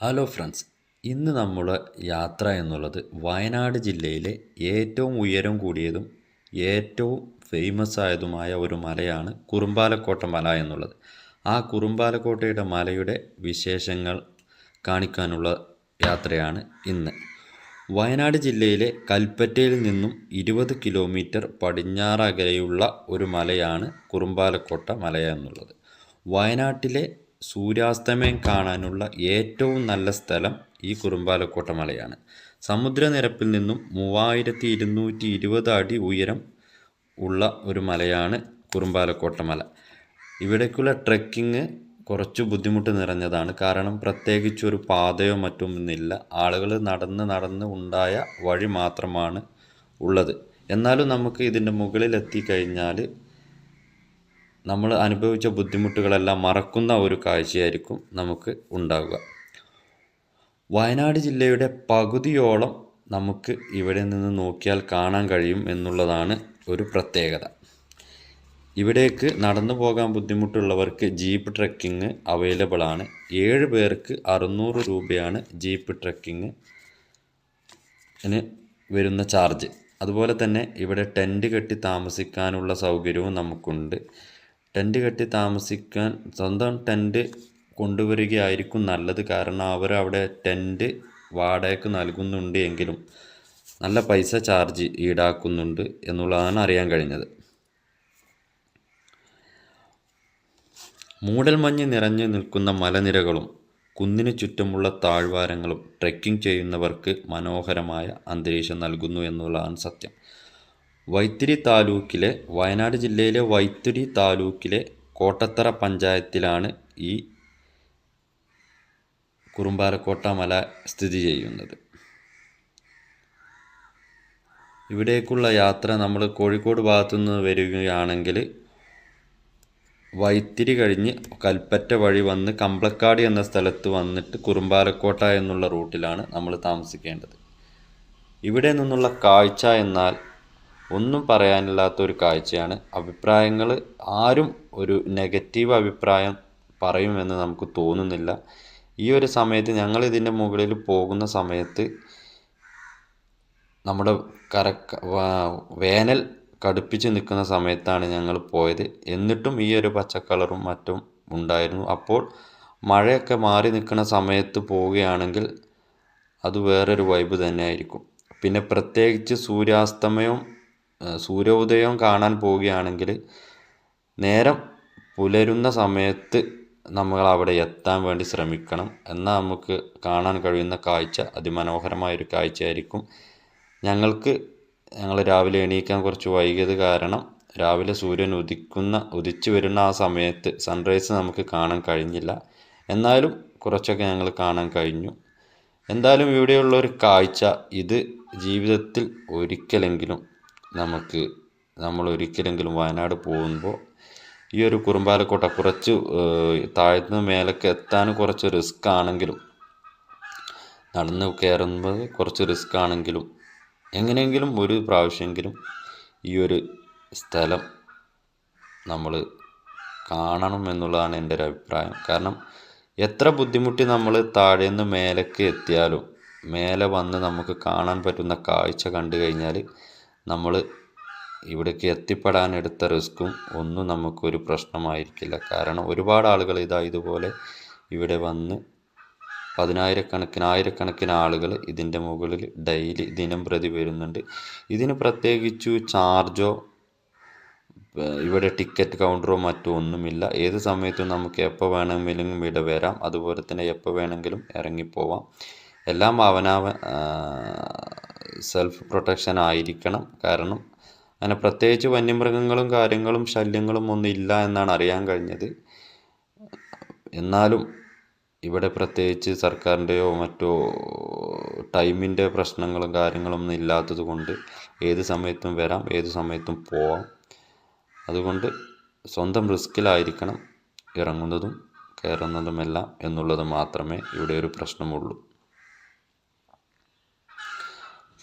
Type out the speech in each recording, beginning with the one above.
Hello friends ഇന്ന് നമ്മുടെ യാത്ര എന്നുള്ളത് വയനാട് ജില്ലയിലെ ഏറ്റവും ഉയരം കൂടിയതും ഏറ്റവും ഫേമസ് ആയതുമായ ഒരു മലയാണ് കുറുമ്പാലക്കോട്ട മല എന്നുള്ളത്. ആ കുറുമ്പാലക്കോട്ടയുടെ മലയുടെ വിശേഷങ്ങൾ കാണിക്കാനുള്ള യാത്രയാണ് ഇന്ന്. വയനാട് ജില്ലയിലെ കൽപ്പറ്റയിൽ നിന്നും ഇരുപത് കിലോമീറ്റർ പടിഞ്ഞാറകലെയുള്ള ഒരു മലയാണ് കുറുമ്പാലക്കോട്ട മല എന്നുള്ളത്. വയനാട്ടിലെ സൂര്യാസ്തമയം കാണാനുള്ള ഏറ്റവും നല്ല സ്ഥലം ഈ കുറുമ്പാലക്കോട്ട മലയാണ്. സമുദ്രനിരപ്പിൽ നിന്നും മൂവായിരത്തി ഇരുന്നൂറ്റി ഇരുപത് അടി ഉയരം ഉള്ള ഒരു മലയാണ് കുറുമ്പാലക്കോട്ട മല. ഇവിടേക്കുള്ള ട്രെക്കിങ് കുറച്ച് ബുദ്ധിമുട്ട് നിറഞ്ഞതാണ്. കാരണം പ്രത്യേകിച്ച് ഒരു പാതയോ മറ്റൊന്നില്ല ആളുകൾ നടന്ന് നടന്ന് ഉണ്ടായ വഴി മാത്രമാണ് ഉള്ളത്. എന്നാലും നമുക്ക് ഇതിന്റെ മുകളിലെത്തി എത്തിക്കഴിഞ്ഞാൽ നമ്മൾ അനുഭവിച്ച ബുദ്ധിമുട്ടുകളെല്ലാം മറക്കുന്ന ഒരു കാഴ്ചയായിരിക്കും നമുക്ക് ഉണ്ടാവുക. വയനാട് ജില്ലയുടെ പകുതിയോളം നമുക്ക് ഇവിടെ നിന്ന് നോക്കിയാൽ കാണാൻ കഴിയും എന്നുള്ളതാണ് ഒരു പ്രത്യേകത. ഇവിടേക്ക് നടന്നു പോകാൻ ബുദ്ധിമുട്ടുള്ളവർക്ക് ജീപ്പ് ട്രക്കിംഗ് അവൈലബിൾ ആണ്. ഏഴ് പേർക്ക് അറുന്നൂറ് രൂപയാണ് ജീപ്പ് ട്രക്കിംഗ് വരുന്ന ചാർജ്. അതുപോലെ തന്നെ ഇവിടെ ടെന്റ് കെട്ടി താമസിക്കാനുള്ള സൗകര്യവും നമുക്കുണ്ട്. ടെന്റ് കെട്ടി താമസിക്കാൻ സ്വന്തം ടെന്റ് കൊണ്ടുവരികയായിരിക്കും നല്ലത്. കാരണം അവർ അവിടെ ടെന്റ് വാടകയ്ക്ക് നൽകുന്നുണ്ട് എങ്കിലും നല്ല പൈസ ചാർജ് ഈടാക്കുന്നുണ്ട് എന്നുള്ളതാണ് അറിയാൻ കഴിഞ്ഞത്. മൂടൽമഞ്ഞ് നിറഞ്ഞു നിൽക്കുന്ന മലനിരകളും കുന്നിനു ചുറ്റുമുള്ള താഴ്വാരങ്ങളും ട്രെക്കിംഗ് ചെയ്യുന്നവർക്ക് മനോഹരമായ അന്തരീക്ഷം നൽകുന്നു എന്നുള്ളതാണ് സത്യം. വൈത്തിരി താലൂക്കിലെ വയനാട് ജില്ലയിലെ വൈത്തിരി താലൂക്കിലെ കോട്ടത്തറ പഞ്ചായത്തിലാണ് ഈ കുറുമ്പാലക്കോട്ട മല സ്ഥിതി ചെയ്യുന്നത്. ഇവിടേക്കുള്ള യാത്ര നമ്മൾ കോഴിക്കോട് ഭാഗത്തുനിന്ന് വരികയാണെങ്കിൽ വൈത്തിരി കഴിഞ്ഞ് കൽപ്പറ്റ വഴി വന്ന് കമ്പളക്കാട് എന്ന സ്ഥലത്ത് വന്നിട്ട് കുറുമ്പാലക്കോട്ട എന്നുള്ള റൂട്ടിലാണ് നമ്മൾ താമസിക്കേണ്ടത്. ഇവിടെ നിന്നുള്ള കാഴ്ച എന്നാൽ ഒന്നും പറയാനില്ലാത്ത ഒരു കാഴ്ചയാണ്. അഭിപ്രായങ്ങൾ ആരും ഒരു നെഗറ്റീവ് അഭിപ്രായം പറയുമെന്ന് നമുക്ക് തോന്നുന്നില്ല. ഈ ഒരു സമയത്ത് ഞങ്ങൾ ഇതിന്റെ മുകളിൽ പോകുന്ന സമയത്ത് നമ്മുടെ കരക്ക വേനൽ കടുപ്പിച്ച് നിൽക്കുന്ന സമയത്താണ് ഞങ്ങൾ പോയത്. എന്നിട്ടും ഈ ഒരു പച്ചക്കളറും മറ്റും ഉണ്ടായിരുന്നു. അപ്പോൾ മഴയൊക്കെ മാറി നിൽക്കുന്ന സമയത്ത് പോവുകയാണെങ്കിൽ അത് വേറൊരു വൈബ് തന്നെ ആയിരിക്കും പിന്നെ പ്രത്യേകിച്ച് സൂര്യാസ്തമയവും സൂര്യോദയവും കാണാൻ പോവുകയാണെങ്കിൽ നേരം പുലരുന്ന സമയത്ത് നമ്മൾ അവിടെ എത്താൻ വേണ്ടി ശ്രമിക്കണം. എന്നാൽ നമുക്ക് കാണാൻ കഴിയുന്ന കാഴ്ച അതിമനോഹരമായൊരു കാഴ്ചയായിരിക്കും. ഞങ്ങൾക്ക് ഞങ്ങൾ രാവിലെ എണീക്കാൻ കുറച്ച് വൈകിയത് കാരണം രാവിലെ സൂര്യൻ ഉദിക്കുന്ന ഉദിച്ചു വരുന്ന ആ സമയത്ത് സൺറൈസ് നമുക്ക് കാണാൻ കഴിഞ്ഞില്ല. എന്നാലും കുറച്ചൊക്കെ ഞങ്ങൾ കാണാൻ കഴിഞ്ഞു. എന്തായാലും ഇവിടെയുള്ള ഒരു കാഴ്ച ഇത് ജീവിതത്തിൽ ഒരിക്കലെങ്കിലും നമുക്ക് നമ്മൾ ഒരിക്കലെങ്കിലും വയനാട് പോകുമ്പോൾ ഈ ഒരു കുറുമ്പാലക്കോട്ട കുറച്ച് താഴ്ന്ന മേലേക്ക് എത്താൻ കുറച്ച് റിസ്ക് ആണെങ്കിലും നടന്ന് കയറുന്നത് കുറച്ച് റിസ്ക് ആണെങ്കിലും എങ്ങനെയെങ്കിലും ഒരു പ്രാവശ്യമെങ്കിലും ഈ ഒരു സ്ഥലം നമ്മൾ കാണണം എന്നുള്ളതാണ് എന്റെ ഒരു അഭിപ്രായം. കാരണം എത്ര ബുദ്ധിമുട്ടി നമ്മൾ താഴേന്ന് മേലേക്ക് എത്തിയാലും മേലെ വന്ന് നമുക്ക് കാണാൻ പറ്റുന്ന കാഴ്ച കണ്ടു കഴിഞ്ഞാൽ നമ്മൾ ഇവിടേക്ക് എത്തിപ്പെടാൻ എടുത്ത റിസ്ക്കും ഒന്നും നമുക്കൊരു പ്രശ്നമായിരിക്കില്ല. കാരണം ഒരുപാട് ആളുകൾ ഇതാ ഇതുപോലെ ഇവിടെ വന്ന് പതിനായിരക്കണക്കിന് ആയിരക്കണക്കിന് ആളുകൾ ഇതിന്റെ മുകളിൽ ഡെയിലി ദിനം പ്രതി വരുന്നുണ്ട്. ഇതിന് പ്രത്യേകിച്ചു ചാർജോ ഇവിടെ ടിക്കറ്റ് കൗണ്ടറോ മറ്റോ ഒന്നുമില്ല. ഏത് സമയത്തും നമുക്ക് എപ്പോൾ വേണമെങ്കിലും ഇവിടെ വരാം. അതുപോലെ തന്നെ എപ്പോൾ വേണമെങ്കിലും ഇറങ്ങിപ്പോവാം. എല്ലാം അവനവൻ സെൽഫ് പ്രൊട്ടക്ഷൻ ആയിരിക്കണം. കാരണം അങ്ങനെ പ്രത്യേകിച്ച് വന്യമൃഗങ്ങളും കാര്യങ്ങളും ശല്യങ്ങളും ഒന്നും ഇല്ല എന്നാണ് അറിയാൻ കഴിഞ്ഞത്. എന്നാലും ഇവിടെ പ്രത്യേകിച്ച് സർക്കാരിന്റെയോ മറ്റോ ടൈമിന്റെ പ്രശ്നങ്ങളും കാര്യങ്ങളൊന്നും ഇല്ലാത്തത് കൊണ്ട് ഏത് സമയത്തും വരാം ഏത് സമയത്തും പോവാം. അതുകൊണ്ട് സ്വന്തം റിസ്കിലായിരിക്കണം ഇറങ്ങുന്നതും കയറുന്നതുമെല്ലാം എന്നുള്ളത് മാത്രമേ ഇവിടെ ഒരു പ്രശ്നമുള്ളൂ.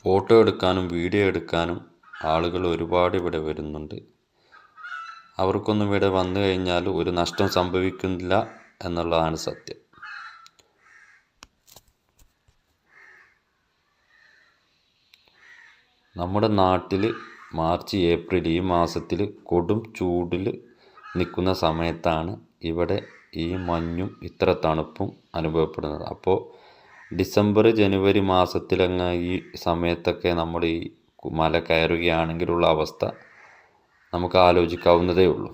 ഫോട്ടോ എടുക്കാനും വീഡിയോ എടുക്കാനും ആളുകൾ ഒരുപാട് ഇവിടെ വരുന്നുണ്ട്. അവർക്കൊന്നും ഇവിടെ വന്നു കഴിഞ്ഞാൽ ഒരു നഷ്ടം സംഭവിക്കുന്നില്ല എന്നുള്ളതാണ് സത്യം. നമ്മുടെ നാട്ടിൽ മാർച്ച് ഏപ്രിൽ ഈ മാസത്തിൽ കൊടും ചൂടിൽ നിൽക്കുന്ന സമയത്താണ് ഇവിടെ ഈ മഞ്ഞും ഇത്ര തണുപ്പും അനുഭവപ്പെടുന്നത്. അപ്പോൾ ഡിസംബർ ജനുവരി മാസത്തിലങ്ങ് ഈ സമയത്തൊക്കെ നമ്മൾ ഈ മല കയറുകയാണെങ്കിലുള്ള അവസ്ഥ നമുക്ക് ആലോചിക്കാവുന്നതേ ഉള്ളൂ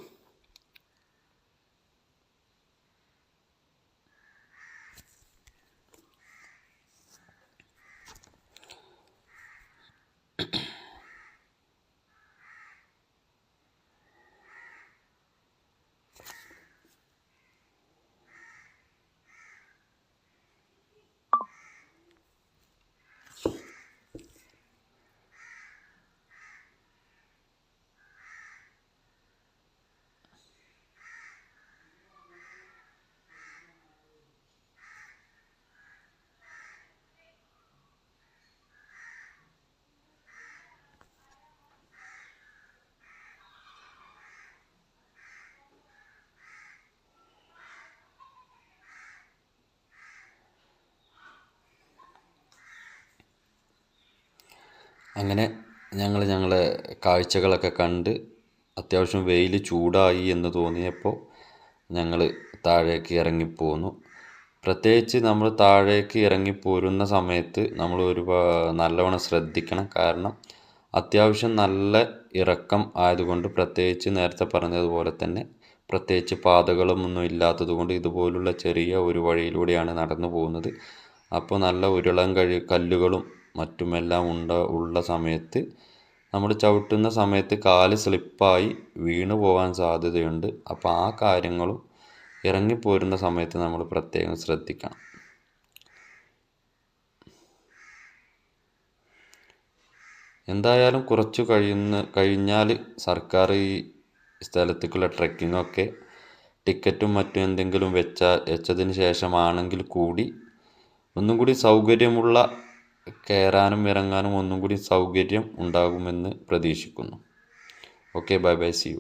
അങ്ങനെ ഞങ്ങൾ ഞങ്ങളെ കാഴ്ചകളൊക്കെ കണ്ട് അത്യാവശ്യം വെയിൽ ചൂടായി എന്ന് തോന്നിയപ്പോൾ ഞങ്ങൾ താഴേക്ക് ഇറങ്ങിപ്പോന്നു പ്രത്യേകിച്ച് നമ്മൾ താഴേക്ക് ഇറങ്ങിപ്പോരുന്ന സമയത്ത് നമ്മൾ ഒരു നല്ലവണ്ണം ശ്രദ്ധിക്കണം. കാരണം അത്യാവശ്യം നല്ല ഇറക്കം ആയതുകൊണ്ട് പ്രത്യേകിച്ച് നേരത്തെ പറഞ്ഞതുപോലെ തന്നെ പ്രത്യേകിച്ച് പാതകളൊന്നും ഇല്ലാത്തതുകൊണ്ട് ഇതുപോലുള്ള ചെറിയ ഒരു വഴിയിലൂടെയാണ് നടന്നു പോകുന്നത്. അപ്പോൾ നല്ല ഉരുളം കഴി കല്ലുകളും മറ്റുമെല്ലാം ഉണ്ട ഉള്ള സമയത്ത് നമ്മൾ ചവിട്ടുന്ന സമയത്ത് കാൽ സ്ലിപ്പായി വീണു പോകാൻ സാധ്യതയുണ്ട്. അപ്പോൾ ആ കാര്യങ്ങളും ഇറങ്ങിപ്പോരുന്ന സമയത്ത് നമ്മൾ പ്രത്യേകം ശ്രദ്ധിക്കണം. എന്തായാലും കുറച്ച് കഴിയുന്ന കഴിഞ്ഞാൽ സർക്കാർ ഈ സ്ഥലത്തേക്കുള്ള ട്രക്കിങ്ങൊക്കെ ടിക്കറ്റും മറ്റും എന്തെങ്കിലും വെച്ചാൽ വെച്ചതിന് ശേഷമാണെങ്കിൽ കൂടി ഒന്നും കൂടി സൗകര്യമുള്ള കയറാനും ഇറങ്ങാനും ഒന്നും കൂടി സൗകര്യം ഉണ്ടാകുമെന്ന് പ്രതീക്ഷിക്കുന്നു. Okay bye bye see you